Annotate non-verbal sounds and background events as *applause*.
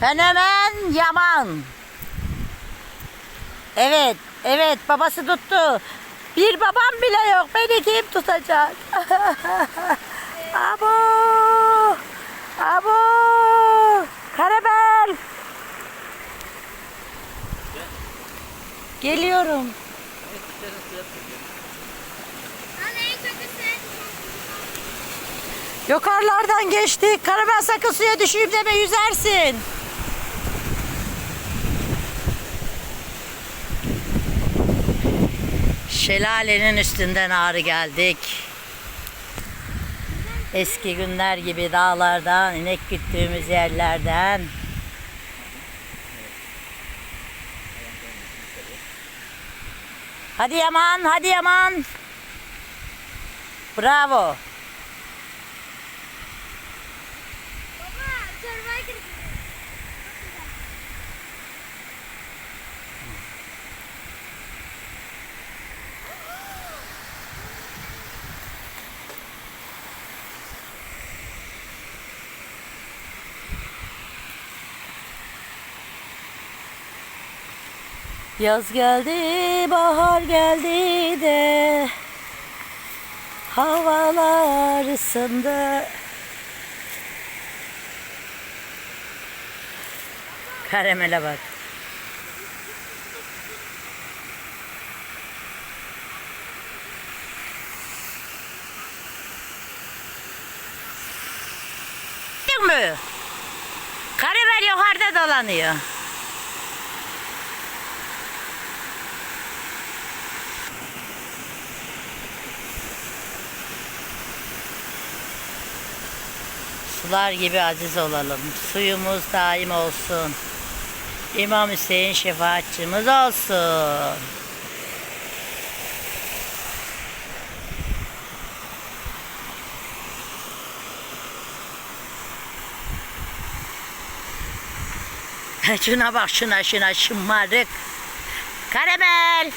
Fenomen Yaman. Evet, evet babası tuttu. Bir babam bile yok. Beni kim tutacak? *laughs* Abo! Abo! Karabel! Geliyorum. Yukarılardan geçtik. Karabel sakın suya düşeyim deme yüzersin. Şelalenin üstünden ağrı geldik. Eski günler gibi dağlardan, inek güttüğümüz yerlerden. Hadi Yaman, hadi Yaman. Bravo. Yaz geldi, bahar geldi de havalar ısındı. Karamele bak. Mü? Karamel yukarıda dolanıyor. Sular gibi aziz olalım. Suyumuz daim olsun. İmam Hüseyin şefaatçimiz olsun. Şuna bak şuna şuna şımarık. Karamel.